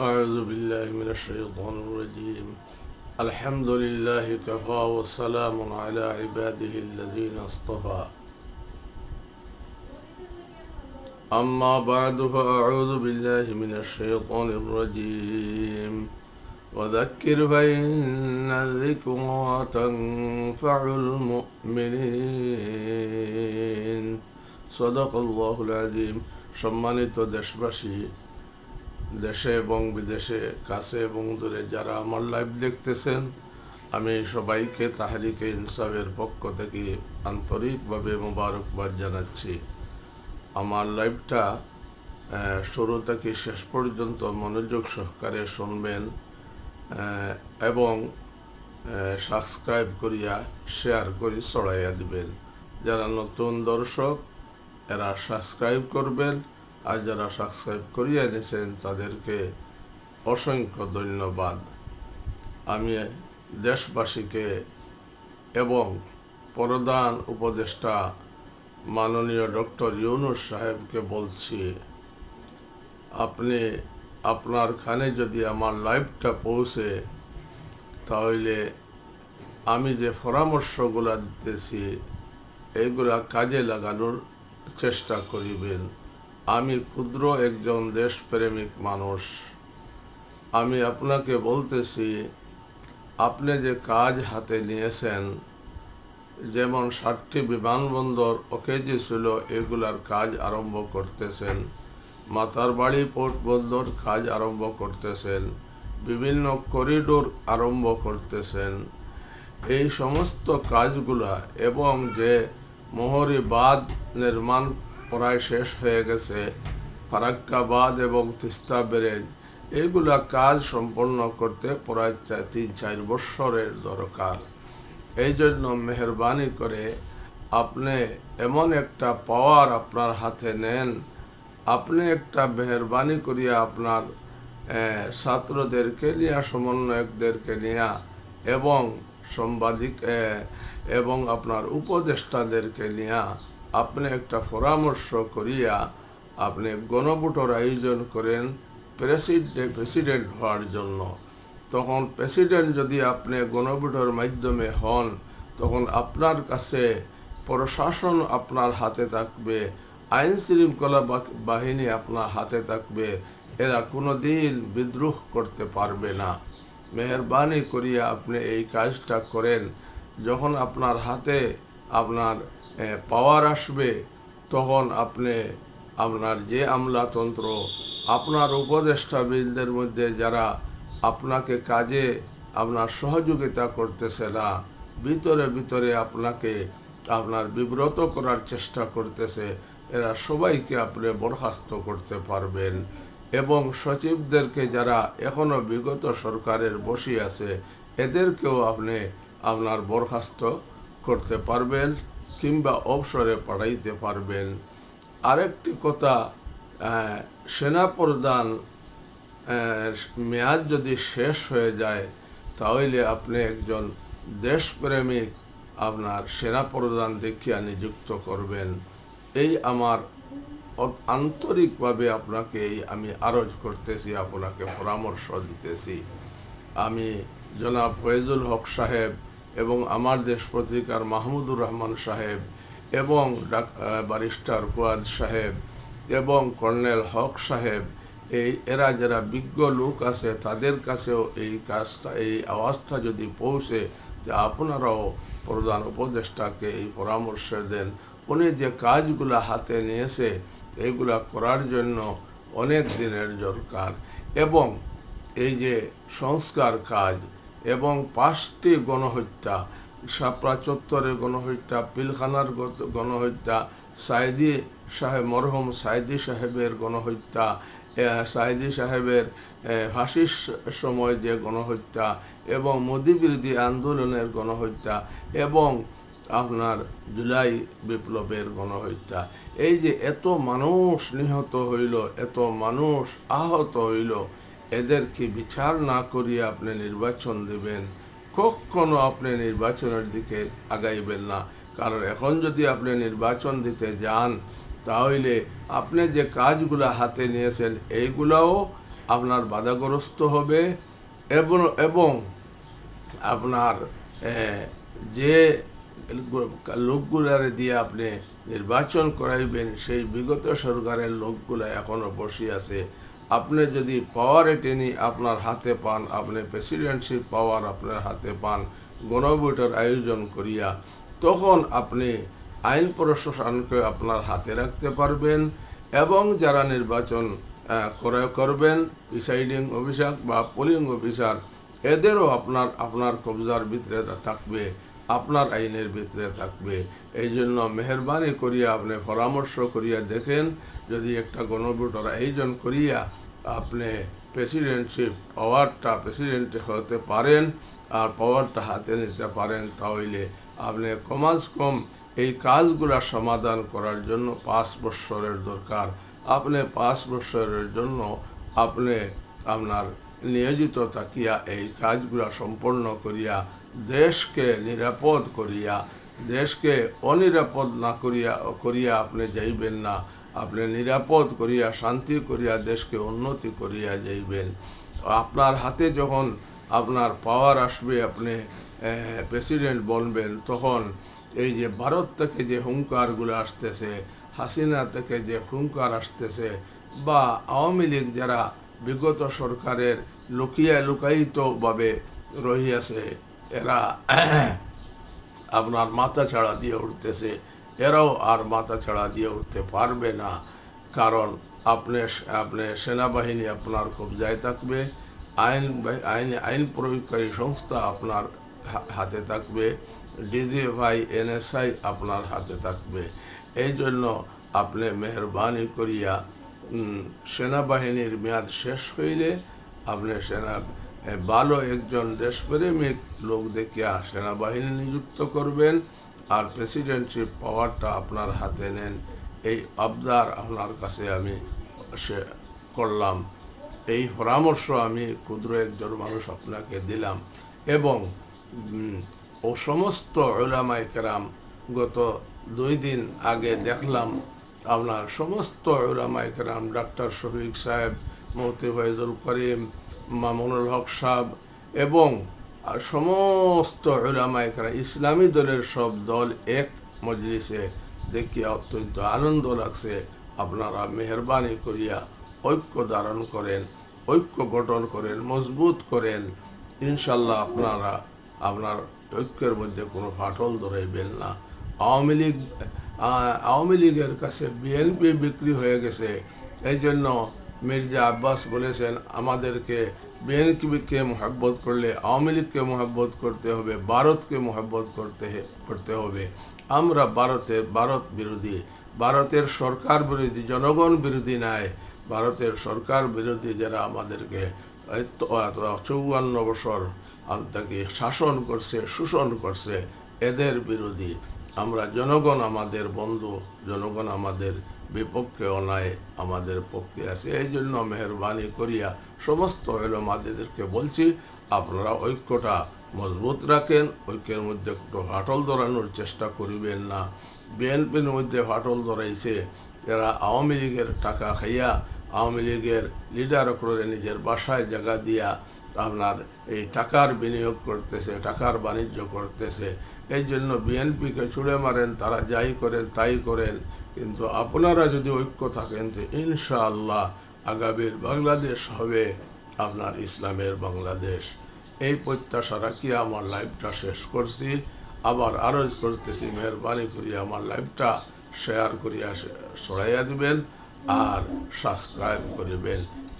أعوذ بالله من الشيطان الرجيم الحمد لله كفى والسلام على عباده الذين اصطفى أما بعد فأعوذ بالله من الشيطان الرجيم وذكر فإن الذكرى تنفع المؤمنين صدق الله العظيم সম্মানিত দেশবাসী দেশে এবং বিদেশে, কাছে এবং দূরে যারা আমার লাইভ দেখতেছেন, আমি সবাইকে তাহারিকে ইনসাফের পক্ষ থেকে আন্তরিকভাবে মোবারকবাদ জানাচ্ছি। আমার লাইভটা শুরু থেকে শেষ পর্যন্ত মনোযোগ সহকারে শুনবেন এবং সাবস্ক্রাইব করিয়া শেয়ার করি, ছড়াইয়া দিবেন। যারা নতুন দর্শক, এরা সাবস্ক্রাইব করবেন আর যারা সাবস্ক্রাইব করিয়া নিয়েছেন তাদেরকে অসংখ্য ধন্যবাদ। আমি দেশবাসীকে এবং প্রধান উপদেষ্টা মাননীয় ডক্টর ইউনুস সাহেবকে বলছি, আপনি আপনার খানে যদি আমার লাইভটা পৌঁছে, তাহলে আমি যে পরামর্শগুলো দিতেছি এইগুলা কাজে লাগানোর চেষ্টা করিবেন। আমি ক্ষুদ্র একজন দেশপ্রেমিক মানুষ। আমি আপনাকে বলতেছি, আপনি যে কাজ হাতে নিয়েছেন, যেমন ষাটটি বিমানবন্দর ওকেজি ছিল, এগুলার কাজ আরম্ভ করতেছেন। মাতার বাড়ি পোর্ট বন্দর কাজ আরম্ভ করতেছেন। বিভিন্ন করিডোর আরম্ভ করতেছেন। এই সমস্ত কাজগুলা এবং যে মোহরি বাঁধ নির্মাণ প্রায় শেষ হয়ে গেছে। ফারাক্কা বাঁধ এবং তিস্তা ব্যারেজ এইগুলা কাজ সম্পন্ন করতে প্রায় তিন, চার বৎসরের দরকার। এই জন্য মেহরবানি করে আপনি এমন একটা পাওয়ার আপনার হাতে নেন। আপনি একটা মেহরবানি করিয়া আপনার ছাত্রদেরকে নিয়ে, সমন্বয়কদেরকে নিয়ে এবং সাংবাদিক এবং আপনার উপদেষ্টাদেরকে নিয়ে আপনি একটা পরামর্শ করিয়া আপনি গণভোটের আয়োজন করেন প্রেসিডেন্ট প্রেসিডেন্ট হওয়ার জন্য। তখন প্রেসিডেন্ট যদি আপনি গণভোটের মাধ্যমে হন, তখন আপনার কাছে প্রশাসন আপনার হাতে থাকবে আইন শৃঙ্খলা বাহিনী আপনার হাতে থাকবে, এরা কোনো দিন বিদ্রোহ করতে পারবে না। মেহরবানি করিয়া আপনি এই কাজটা করেন। যখন আপনার হাতে আপনার পাওয়ার আসবে, তখন আপনি আপনার যে আমলাতন্ত্র, আপনার উপদেষ্টাবৃন্দের মধ্যে যারা আপনাকে কাজে, আপনার সহযোগিতা করতেছে না, ভিতরে ভিতরে আপনাকে আপনার বিব্রত করার চেষ্টা করতেছে, এরা সবাইকে আপনি বরখাস্ত করতে পারবেন। এবং সচিবদেরকে যারা এখনও বিগত সরকারের বসে আছে, এদেরকেও আপনি আপনার বরখাস্ত করতে পারবেন কিংবা অবসরে পাঠাইতে পারবেন। আরেকটি কথা সেনাপ্রধান মেয়াদ যদি শেষ হয়ে যায়, তাহলে আপনি একজন দেশপ্রেমিক আপনার সেনাপ্রধান দেখিয়া নিযুক্ত করবেন। এই আমার আন্তরিকভাবে আপনাকে এই আমি আরজ করতেছি, আপনাকে পরামর্শ দিতেছি। আমি জনাব ফয়েজুল হক সাহেব এবং আমার দেশ পত্রিকার মাহমুদুর রহমান সাহেব এবং ব্যারিস্টার ফুয়াদ সাহেব এবং কর্নেল হক সাহেব, এই এরা যারা বিজ্ঞ লোক আছে, তাদের কাছেও এই কাজটা, এই আওয়াজটা যদি পৌঁছে যে আপনারাও প্রধান উপদেষ্টাকে এই পরামর্শ দেন। উনি যে কাজগুলা হাতে নিয়েছে এইগুলা করার জন্য অনেক দিনের দরকার। এবং এই যে সংস্কার কাজ এবং পাঁচটি গণহত্যা সাপড়া চত্বরের গণহত্যা, পিলখানার গণহত্যা, সাইদি সাহেব মরহম সাইদি সাহেবের গণহত্যা সাইদি সাহেবের ফাঁসির সময় যে গণহত্যা এবং মোদী বিরোধী আন্দোলনের গণহত্যা এবং আপনার জুলাই বিপ্লবের গণহত্যা। এই যে এত মানুষ নিহত হইল, এত মানুষ আহত হইল এদেরকে বিচার না করিয়ে আপনি নির্বাচন দেবেন, কখনো আপনি নির্বাচনের দিকে আগাইবেন না। কারণ এখন যদি আপনি নির্বাচন দিতে যান, তাহলে আপনি যে কাজগুলো হাতে নিয়েছেন, এইগুলাও আপনার বাধাগ্রস্ত হবে এবং এবং আপনার যে লোকগুলারে দিয়ে আপনি নির্বাচন করাইবেন, সেই বিগত সরকারের লোকগুলা এখনও বসে আছে। আপনি যদি পাওয়ার টেনি আপনার হাতে পান আপনি প্রেসিডেন্টশিপ পাওয়ার আপনার হাতে পান গণভোটের আয়োজন করিয়া তখন আপনি আইন প্রশাসনকে আপনার হাতে রাখতে পারবেন এবং যারা নির্বাচন আহ, করে করবেন প্রিসাইডিং অফিসার বা পোলিং অফিসার এদেরও আপনার আপনার কবজার ভিতরে থাকবে। আপনার আইনের ভিতরে থাকবে। এই জন্য মেহরবানি করিয়া আপনি পরামর্শ করিয়া দেখেন, যদি একটা গণভোটের আয়োজন করিয়া আপনি প্রেসিডেন্টশিপ পাওয়ারটা প্রেসিডেন্ট হতে পারেন আর পাওয়ারটা হাতে নিতে পারেন, তাহলে আপনি কমাস কম এই কাজগুলা সমাধান করার জন্য পাঁচ বৎসরের দরকার। আপনি পাঁচ বৎসরের জন্য আপনি আপনার নিয়োজিত থাকিয়া এই কাজগুলা সম্পন্ন করিয়া, দেশকে নিরাপদ করিয়া, দেশকে অনিরাপদ না করিয়া করিয়া আপনি যাইবেন না। আপনি নিরাপদ করিয়া, শান্তি করিয়া, দেশকে উন্নতি করিয়া যাইবেন। আপনার হাতে যখন আপনার পাওয়ার আসবে, আপনি প্রেসিডেন্ট বলবেন তখন এই যে ভারত থেকে যে হুঙ্কারগুলো আসতেছে, হাসিনা থেকে যে হুঙ্কার আসতেছে, বা আওয়ামী লীগ যারা বিগত সরকারের লুকিয়া লুকায়িতভাবে রহিয়াছে, এরা আপনার মাথা ছাড়া দিয়ে উঠতেছে। এরাও আর মাথা ছাড়া দিয়ে উঠতে পারবে না, কারণ আপনি আপনি সেনাবাহিনী আপনার খুব কবজায় থাকবে, আইন আইন আইন প্রয়োগকারী সংস্থা আপনার হাতে থাকবে ডিজিএফআই এনএসআই আপনার হাতে থাকবে। এই জন্য আপনি মেহরবানি করিয়া সেনাবাহিনীর মেয়াদ শেষ হইলে আপনি সেনা ভালো একজন দেশপ্রেমিক লোক দেখিয়া সেনাবাহিনী নিযুক্ত করবেন আর প্রেসিডেন্টশিপ পাওয়ারটা আপনার হাতে নেন। এই আবদার আপনার কাছে আমি সে, করলাম। এই পরামর্শ আমি ক্ষুদ্র একজন মানুষ আপনাকে দিলাম এবং ও সমস্ত ওলামাই কেরাম গত দুই দিন আগে দেখলাম আপনার সমস্ত ওলামাই কেরাম, ডাক্তার শফিক সাহেব, মৌতি ফয়জুল করিম, মামুনুল হক সাহেব এবং সমস্ত ওলামাই কেরাম, ইসলামী দলের সব দল এক মজলিসে দেখিয়া অত্যন্ত আনন্দ লাগছে। আপনারা মেহরবানি করিয়া ঐক্য ধারণ করেন, ঐক্য গঠন করেন, মজবুত করেন। ইনশাল্লাহ আপনারা, আপনার ঐক্যের মধ্যে কোনো ফাটল ধরাইবেন না। আওয়ামী লীগ আওয়ামী লীগের কাছে বিএনপি বিক্রি হয়ে গেছে। এই জন্য মির্জা আব্বাস বলেছেন, আমাদেরকে বিএনপিকে মহাব্বত করলে, আওয়ামী লীগকে মহাব্বত করতে হবে, ভারতকে মহাব্বত করতে করতে হবে। আমরা ভারতের, ভারত বিরোধী। ভারতের সরকার বিরোধী, জনগণ বিরোধী নাই ভারতের সরকার বিরোধী যারা আমাদেরকে চৌয়ান্ন বছর তাকে শাসন করছে, শোষণ করছে, এদের বিরোধী। আমরা জনগণ আমাদের বন্ধু, জনগণ আমাদের বিপক্ষে অনায় আমাদের পক্ষে আছে। এই জন্য মেহরবানি করিয়া সমস্ত এলোমাদেরকে বলছি, আপনারা ঐক্যটা মজবুত রাখেন, ঐক্যের মধ্যে কোনো ফাটল ধরানোর চেষ্টা করিবেন না। বিএনপির মধ্যে ফাটল ধরাইছে, এরা আওয়ামী লীগের টাকা খাইয়া, আওয়ামী লীগের লিডার করে নিজের বাসায় জায়গা দিয়া আপনার এই টাকার বিনিয়োগ করতেছে, টাকার বাণিজ্য করতেছে। এই জন্য বিএনপিকে ছুড়ে মারেন, তারা যাই করেন তাই করেন। কিন্তু আপনারা যদি ঐক্য থাকেন, তো ইনশাআল্লাহ আগামীর বাংলাদেশ হবে আপনার ইসলামের বাংলাদেশ। এই প্রত্যাশা রাখি আমার লাইভটা শেষ করছি। আবার আরজ করতেছি, মেহরবানি করিয়া আমার লাইভটা শেয়ার করিয়া সরাইয়া দিবেন আর সাবস্ক্রাইব করিবেন।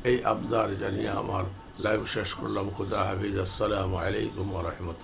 এই আবদার জানিয়ে আমার لا يشكر كل خدا في السلام عليكم ورحمة